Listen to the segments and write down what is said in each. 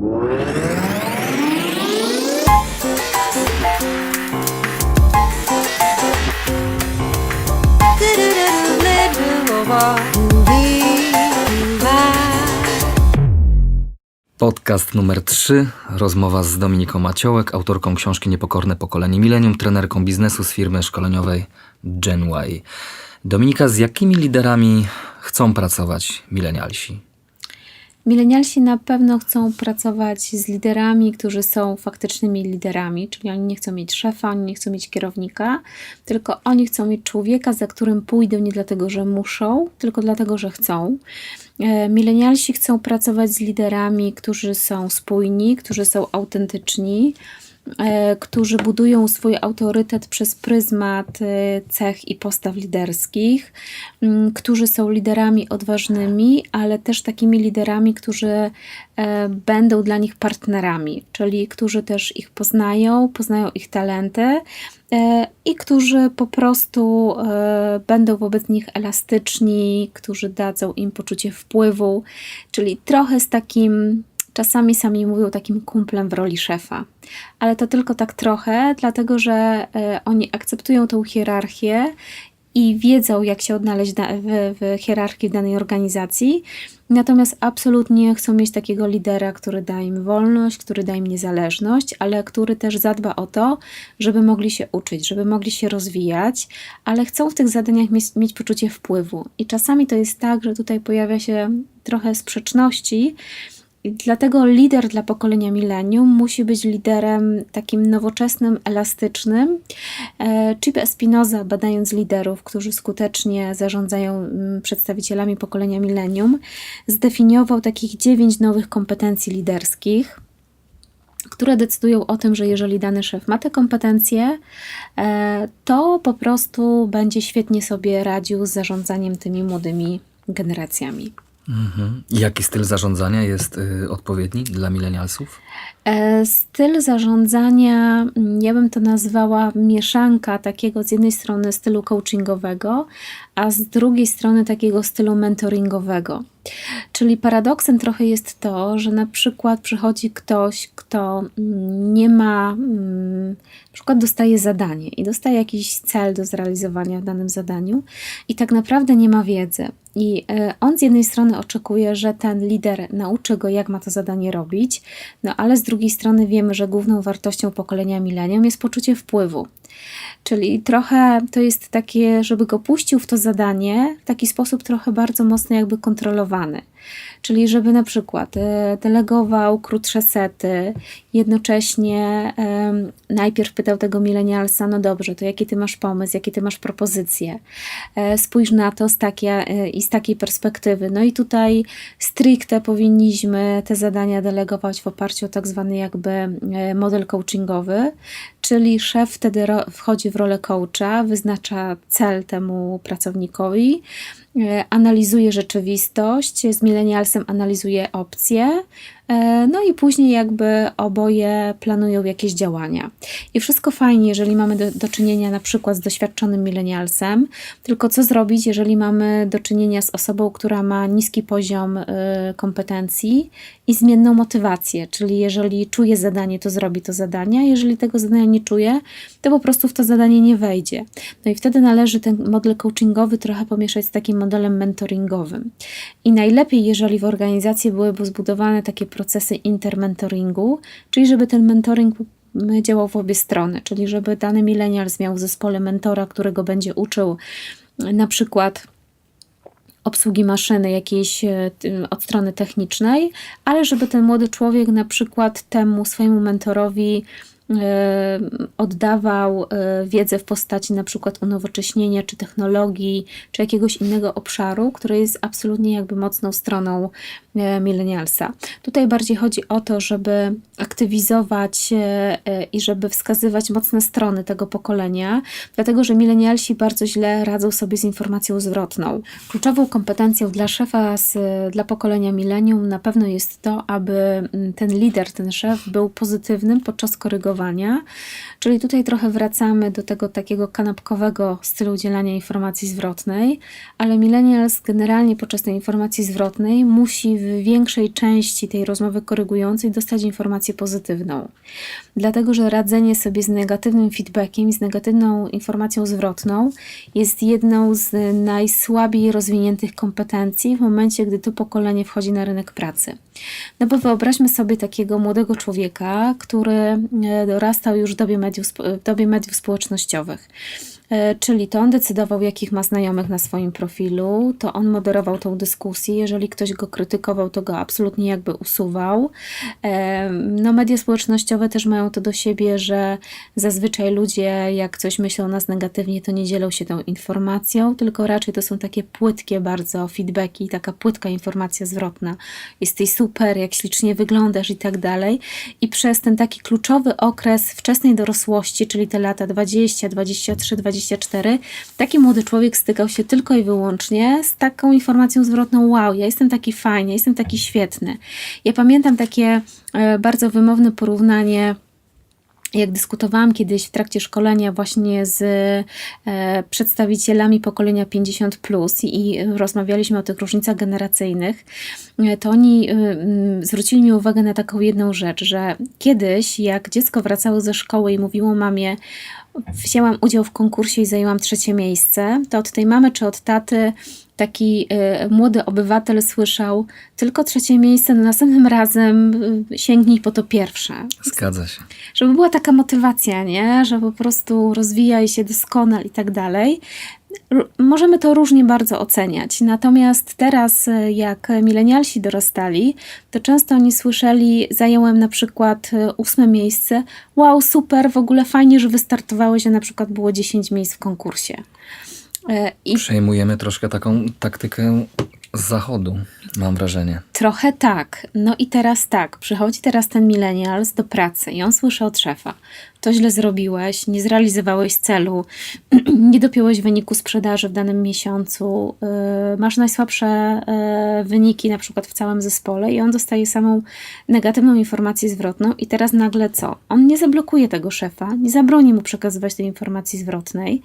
Podcast numer 3. Rozmowa z Dominiką Maciołek, autorką książki Niepokorne pokolenie milenium, trenerką biznesu z firmy szkoleniowej Gen Y. Dominika, z jakimi liderami chcą pracować milenialsi? Milenialsi na pewno chcą pracować z liderami, którzy są faktycznymi liderami, czyli oni nie chcą mieć szefa, oni nie chcą mieć kierownika, tylko oni chcą mieć człowieka, za którym pójdą nie dlatego, że muszą, tylko dlatego, że chcą. E, Milenialsi chcą pracować z liderami, którzy są spójni, którzy są autentyczni, którzy budują swój autorytet przez pryzmat e, cech i postaw liderskich, którzy są liderami odważnymi, ale też takimi liderami, którzy e, będą dla nich partnerami, czyli którzy też ich poznają, poznają ich talenty e, i którzy po prostu e, będą wobec nich elastyczni, którzy dadzą im poczucie wpływu, czyli trochę z takim czasami sami mówią takim kumplem w roli szefa. Ale to tylko tak trochę, dlatego że e, oni akceptują tą hierarchię i wiedzą, jak się odnaleźć w, w hierarchii w danej organizacji. Natomiast absolutnie chcą mieć takiego lidera, który da im wolność, który da im niezależność, ale który też zadba o to, żeby mogli się uczyć, żeby mogli się rozwijać, ale chcą w tych zadaniach mieć, mieć poczucie wpływu. I czasami to jest tak, że tutaj pojawia się trochę sprzeczności, i dlatego lider dla pokolenia milenium musi być liderem takim nowoczesnym, elastycznym. E, Chip Espinoza, badając liderów, którzy skutecznie zarządzają mm, przedstawicielami pokolenia milenium, zdefiniował takich dziewięć nowych kompetencji liderskich które decydują o tym, że jeżeli dany szef ma te kompetencje, e, to po prostu będzie świetnie sobie radził z zarządzaniem tymi młodymi generacjami. Mhm. Jaki styl zarządzania jest y, odpowiedni dla milenialsów? E, Styl zarządzania, mm, ja bym to nazwała mieszanka takiego z jednej strony stylu coachingowego, a z drugiej strony takiego stylu mentoringowego. Czyli paradoksem trochę jest to, że na przykład przychodzi ktoś, kto nie ma, mm, na przykład dostaje zadanie i dostaje jakiś cel do zrealizowania w danym zadaniu i tak naprawdę nie ma wiedzy. I e, on z jednej strony oczekuje, że ten lider nauczy go, jak ma to zadanie robić, no ale z drugiej strony wiemy, że główną wartością pokolenia milenium jest poczucie wpływu. Czyli trochę to jest takie, żeby go puścił w to zadanie w taki sposób trochę bardzo mocno jakby kontrolowany. Czyli żeby na przykład e, delegował krótsze sety, jednocześnie em, najpierw pytał tego milenialsa, no dobrze, to jaki ty masz pomysł, jakie ty masz propozycje, e, spójrz na to z takiej, e, i z takiej perspektywy. No i tutaj stricte powinniśmy te zadania delegować w oparciu o tak zwany jakby e, model coachingowy, czyli szef wtedy wchodzi w rolę coacha, wyznacza cel temu pracownikowi, e, analizuje rzeczywistość, z milenialsem analizuje opcje, no i później jakby oboje planują jakieś działania. I wszystko fajnie, jeżeli mamy do, do czynienia na przykład z doświadczonym milenialsem, tylko co zrobić, jeżeli mamy do czynienia z osobą, która ma niski poziom y, kompetencji i zmienną motywację, czyli jeżeli czuje zadanie, to zrobi to zadanie, a jeżeli tego zadania nie czuje, to po prostu w to zadanie nie wejdzie. No i wtedy należy ten model coachingowy trochę pomieszać z takim modelem mentoringowym. I najlepiej, jeżeli w organizacji byłyby zbudowane takie procesy intermentoringu, czyli żeby ten mentoring działał w obie strony, czyli żeby dany millennials miał w zespole mentora, którego będzie uczył na przykład obsługi maszyny jakiejś e, od strony technicznej, ale żeby ten młody człowiek na przykład temu swojemu mentorowi oddawał e, wiedzę w postaci na przykład unowocześnienia, czy technologii, czy jakiegoś innego obszaru, który jest absolutnie jakby mocną stroną e, millennialsa. Tutaj bardziej chodzi o to, żeby aktywizować e, i żeby wskazywać mocne strony tego pokolenia, dlatego że milenialsi bardzo źle radzą sobie z informacją zwrotną. Kluczową kompetencją dla szefa, z, dla pokolenia milenium na pewno jest to, aby ten lider, ten szef był pozytywnym podczas korygowania Czyli tutaj trochę wracamy do tego takiego kanapkowego stylu udzielania informacji zwrotnej, ale millennials generalnie podczas tej informacji zwrotnej musi w większej części tej rozmowy korygującej dostać informację pozytywną. Dlatego, że radzenie sobie z negatywnym feedbackiem i z negatywną informacją zwrotną jest jedną z najsłabiej rozwiniętych kompetencji w momencie, gdy to pokolenie wchodzi na rynek pracy. No bo wyobraźmy sobie takiego młodego człowieka, który e, dorastał już w dobie mediów, w dobie mediów społecznościowych. E, Czyli to on decydował, jakich ma znajomych na swoim profilu, to on moderował tą dyskusję. Jeżeli ktoś go krytykował, to go absolutnie jakby usuwał. E, No, media społecznościowe też mają to do siebie, że zazwyczaj ludzie, jak coś myślą o nas negatywnie, to nie dzielą się tą informacją, tylko raczej to są takie płytkie bardzo feedbacki, taka płytka informacja zwrotna. Jesteś super, jak ślicznie wyglądasz i tak dalej. I przez ten taki kluczowy okres wczesnej dorosłości, czyli te lata 20, 23, 24, taki młody człowiek stykał się tylko i wyłącznie z taką informacją zwrotną: Wow, ja jestem taki fajny, jestem taki świetny. Ja pamiętam takie e, bardzo wymowne porównanie jak dyskutowałam kiedyś w trakcie szkolenia właśnie z e, przedstawicielami pokolenia 50 plus i rozmawialiśmy o tych różnicach generacyjnych, e, to oni e, mm, zwrócili mi uwagę na taką jedną rzecz, że kiedyś jak dziecko wracało ze szkoły i mówiło mamie wzięłam udział w konkursie i zajęłam trzecie miejsce, to od tej mamy czy od taty taki y, młody obywatel słyszał tylko trzecie miejsce, no następnym razem y, sięgnij po to pierwsze. Zgadza się. Żeby była taka motywacja, nie? Że po prostu rozwijaj się doskonale i tak dalej. Możemy to różnie bardzo oceniać. Natomiast teraz, y, jak milenialsi dorastali, to często oni słyszeli, zająłem na przykład y, ósme miejsce. Wow, super, w ogóle fajnie, że wystartowałeś, że na przykład było 10 miejsc w konkursie. Y, I Przejmujemy troszkę taką taktykę z zachodu, mam wrażenie. Trochę tak. No i teraz tak, przychodzi teraz ten millennials do pracy i on słyszy od szefa, to źle zrobiłeś, nie zrealizowałeś celu, nie dopiąłeś wyniku sprzedaży w danym miesiącu, yy, masz najsłabsze yy, wyniki na przykład w całym zespole i on dostaje samą negatywną informację zwrotną i teraz nagle co? On nie zablokuje tego szefa, nie zabroni mu przekazywać tej informacji zwrotnej,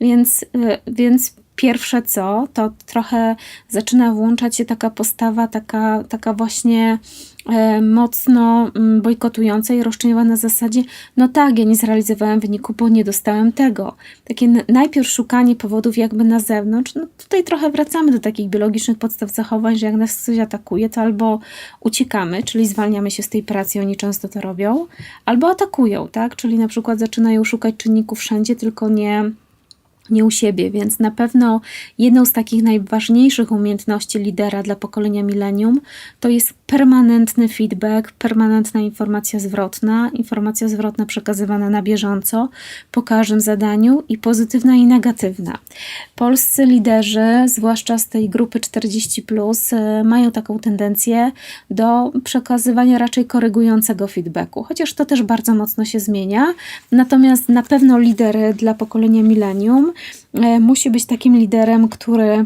więc, yy, więc pierwsze co, to trochę zaczyna włączać się taka postawa, taka, taka właśnie e, mocno mm, bojkotująca i roszczeniowa na zasadzie, no tak, ja nie zrealizowałem wyniku, bo nie dostałem tego. Takie najpierw szukanie powodów jakby na zewnątrz, no tutaj trochę wracamy do takich biologicznych podstaw zachowań, że jak nas coś atakuje, to albo uciekamy, czyli zwalniamy się z tej pracy, oni często to robią, albo atakują, tak, czyli na przykład zaczynają szukać czynników wszędzie, tylko nie nie u siebie, więc na pewno jedną z takich najważniejszych umiejętności lidera dla pokolenia millennium to jest permanentny feedback, permanentna informacja zwrotna, informacja zwrotna przekazywana na bieżąco po każdym zadaniu i pozytywna i negatywna. Polscy liderzy, zwłaszcza z tej grupy 40, plus, y, mają taką tendencję do przekazywania raczej korygującego feedbacku, chociaż to też bardzo mocno się zmienia. Natomiast na pewno lider dla pokolenia millennium e, musi być takim liderem, który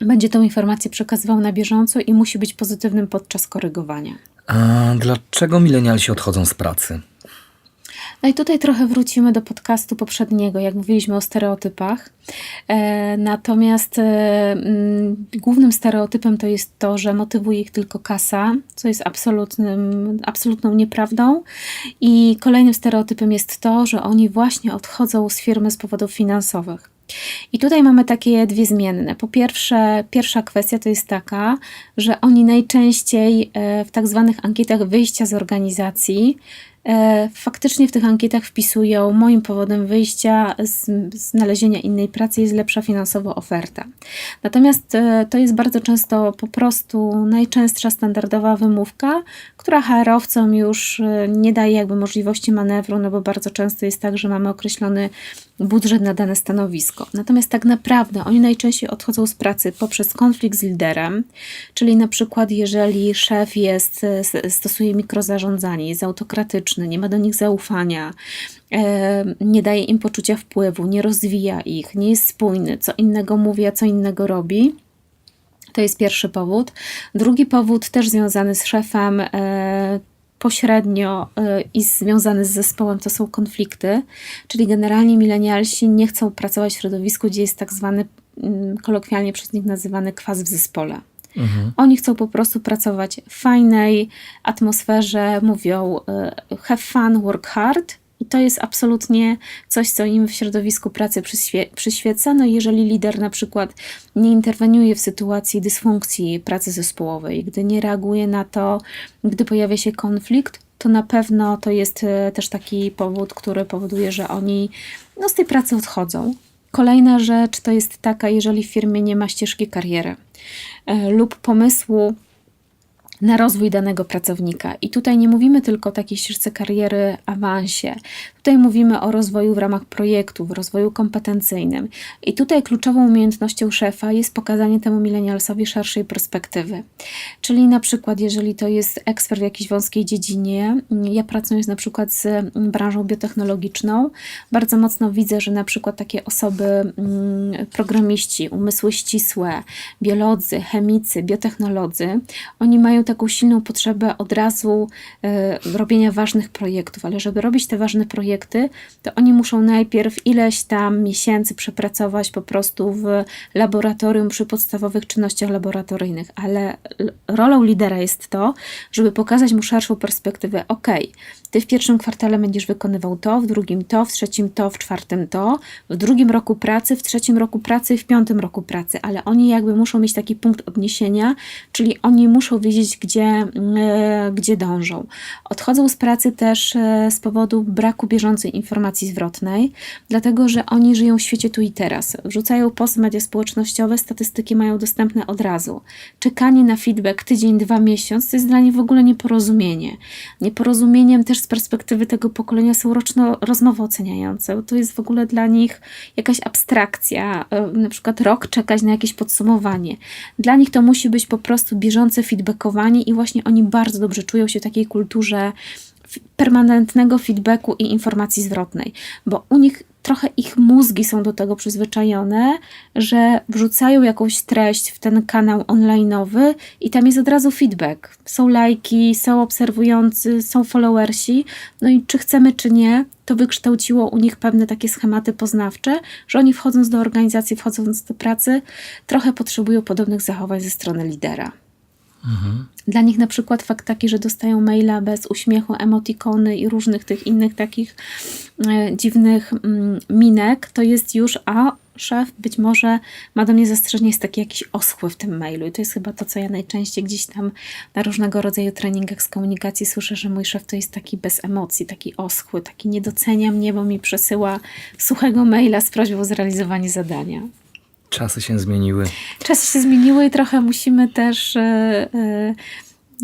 będzie tą informację przekazywał na bieżąco i musi być pozytywnym podczas korygowania. A dlaczego milenialsi odchodzą z pracy? No i tutaj trochę wrócimy do podcastu poprzedniego, jak mówiliśmy o stereotypach. E, natomiast e, mm, głównym stereotypem to jest to, że motywuje ich tylko kasa, co jest absolutnym, absolutną nieprawdą. I kolejnym stereotypem jest to, że oni właśnie odchodzą z firmy z powodów finansowych. I tutaj mamy takie dwie zmienne. Po pierwsze, pierwsza kwestia to jest taka, że oni najczęściej e, w tak zwanych ankietach wyjścia z organizacji faktycznie w tych ankietach wpisują moim powodem wyjścia z znalezienia innej pracy jest lepsza finansowo oferta. Natomiast e, to jest bardzo często po prostu najczęstsza standardowa wymówka, która HR-owcom już e, nie daje jakby możliwości manewru, no bo bardzo często jest tak, że mamy określony budżet na dane stanowisko. Natomiast tak naprawdę oni najczęściej odchodzą z pracy poprzez konflikt z liderem, czyli na przykład jeżeli szef jest, stosuje mikrozarządzanie, jest autokratyczny, nie ma do nich zaufania, e, nie daje im poczucia wpływu, nie rozwija ich, nie jest spójny, co innego mówi, a co innego robi. To jest pierwszy powód. Drugi powód, też związany z szefem, e, pośrednio y, i związany z zespołem to są konflikty, czyli generalnie milenialsi nie chcą pracować w środowisku, gdzie jest tak zwany, mm, kolokwialnie przez nich nazywany kwas w zespole. Mhm. Oni chcą po prostu pracować w fajnej atmosferze, mówią y, have fun, work hard. I to jest absolutnie coś, co im w środowisku pracy przyświe- przyświeca. No jeżeli lider na przykład nie interweniuje w sytuacji dysfunkcji pracy zespołowej, gdy nie reaguje na to, gdy pojawia się konflikt, to na pewno to jest e, też taki powód, który powoduje, że oni no, z tej pracy odchodzą. Kolejna rzecz to jest taka, jeżeli w firmie nie ma ścieżki kariery e, lub pomysłu na rozwój danego pracownika. I tutaj nie mówimy tylko o takiej ścieżce kariery, awansie. Tutaj mówimy o rozwoju w ramach projektów, rozwoju kompetencyjnym. I tutaj kluczową umiejętnością szefa jest pokazanie temu milenialsowi szerszej perspektywy. Czyli na przykład, jeżeli to jest ekspert w jakiejś wąskiej dziedzinie, ja pracując na przykład z branżą biotechnologiczną, bardzo mocno widzę, że na przykład takie osoby, mm, programiści, umysły ścisłe, biolodzy, chemicy, biotechnolodzy, oni mają taką silną potrzebę od razu e, robienia ważnych projektów, ale żeby robić te ważne projekty, to oni muszą najpierw ileś tam miesięcy przepracować po prostu w laboratorium przy podstawowych czynnościach laboratoryjnych, ale rolą lidera jest to, żeby pokazać mu szerszą perspektywę. Ok, ty w pierwszym kwartale będziesz wykonywał to, w drugim to, w trzecim to, w czwartym to, w drugim roku pracy, w trzecim roku pracy w piątym roku pracy, ale oni jakby muszą mieć taki punkt odniesienia, czyli oni muszą wiedzieć, gdzie, e, gdzie dążą. Odchodzą z pracy też e, z powodu braku bieżącej informacji zwrotnej, dlatego że oni żyją w świecie tu i teraz. Wrzucają post media społecznościowe, statystyki mają dostępne od razu. Czekanie na feedback tydzień, dwa, miesiąc to jest dla nich w ogóle nieporozumienie. Nieporozumieniem też z perspektywy tego pokolenia są roczne rozmowy oceniające. To jest w ogóle dla nich jakaś abstrakcja, e, na przykład rok czekać na jakieś podsumowanie. Dla nich to musi być po prostu bieżące feedbackowanie i właśnie oni bardzo dobrze czują się w takiej kulturze permanentnego feedbacku i informacji zwrotnej, bo u nich trochę ich mózgi są do tego przyzwyczajone, że wrzucają jakąś treść w ten kanał online'owy i tam jest od razu feedback. Są lajki, są obserwujący, są followersi, no i czy chcemy, czy nie, to wykształciło u nich pewne takie schematy poznawcze, że oni wchodząc do organizacji, wchodząc do pracy, trochę potrzebują podobnych zachowań ze strony lidera. Dla nich na przykład fakt taki, że dostają maila bez uśmiechu, emotikony i różnych tych innych takich e, dziwnych mm, minek, to jest już, a szef być może ma do mnie zastrzeżenie, jest taki jakiś oschły w tym mailu. I to jest chyba to, co ja najczęściej gdzieś tam na różnego rodzaju treningach z komunikacji słyszę, że mój szef to jest taki bez emocji, taki oschły, taki nie docenia mnie, bo mi przesyła suchego maila z prośbą o zrealizowanie zadania. Czasy się zmieniły. Czasy się zmieniły i trochę musimy też e, e,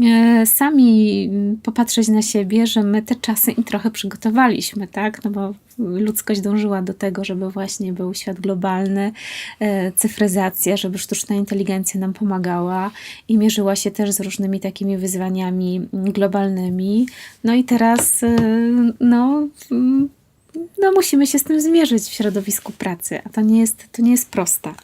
e, sami popatrzeć na siebie, że my te czasy im trochę przygotowaliśmy, tak? No bo ludzkość dążyła do tego, żeby właśnie był świat globalny, cyfryzacja, żeby sztuczna inteligencja nam pomagała i mierzyła się też z różnymi takimi wyzwaniami globalnymi. No i teraz, no, no, musimy się z tym zmierzyć w środowisku pracy, a to nie jest, to nie jest proste.